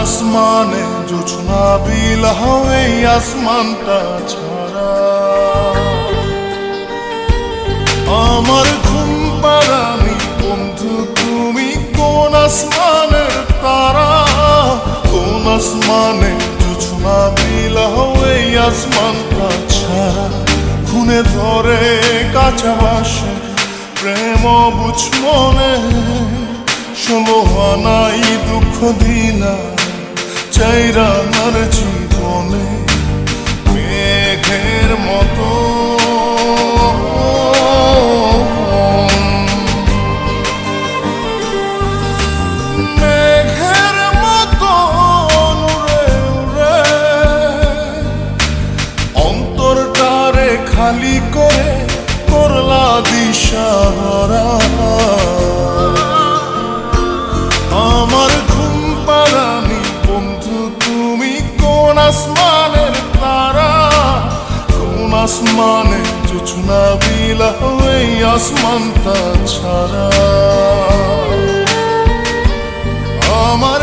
আসমানে জোছনা বিলাহ এই আসমানটা ছাড়া। আমার ঘুম পাড়ানি বন্ধু, তুমি কোন আসমানের তারা? কোন আসমানে জোছনা বিলাহ এই আসমানটা ছাড়া? খুনে ধরে কাঁচা বাসে, প্রেম বুঝ মনে সমহানাই দুঃখ দিলা চাইরা আমার জীবনে মেঘের মতো। খালি করে করলা দিশাহারা আসমানে জোছনা বিলা এই আসমানটা ছাড়া। আমার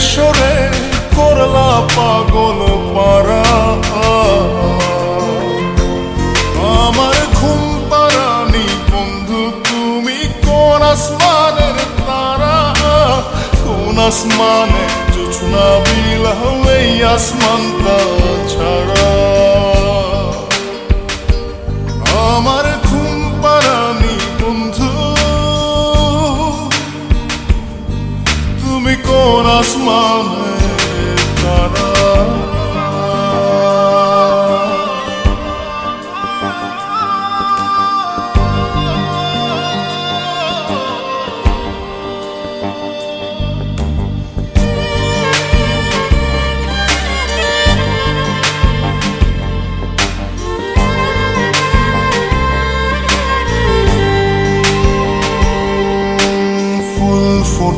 সরে করলা পাগল পারা আমার ঘুম পারানি বন্ধু, তুমি কোন আসমানের তারা? কোন আসমানে জোছনা বিলাহ আসমান তা ছাড়া। কোন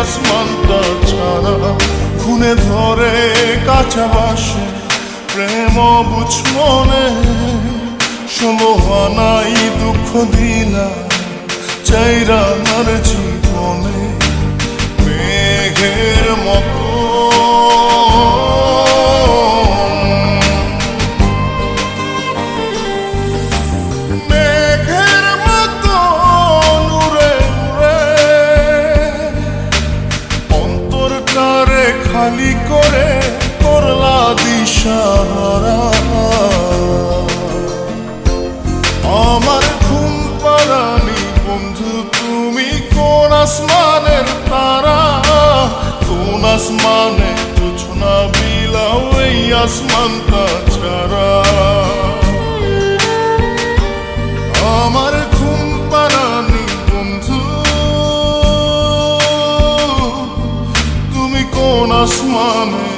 আসমানটা ছাড়া খুনে ধরে কাঁচা বাসে। প্রেম বুঝ মনে, সমহানাই দুঃখ দিলা চাইরা আমার জীবনে আসমানে তুঝু না বিলাও এই আসমানটা ছাড়া আমার ঘুম পারানি বন্ধু তুমি কোন আসমানে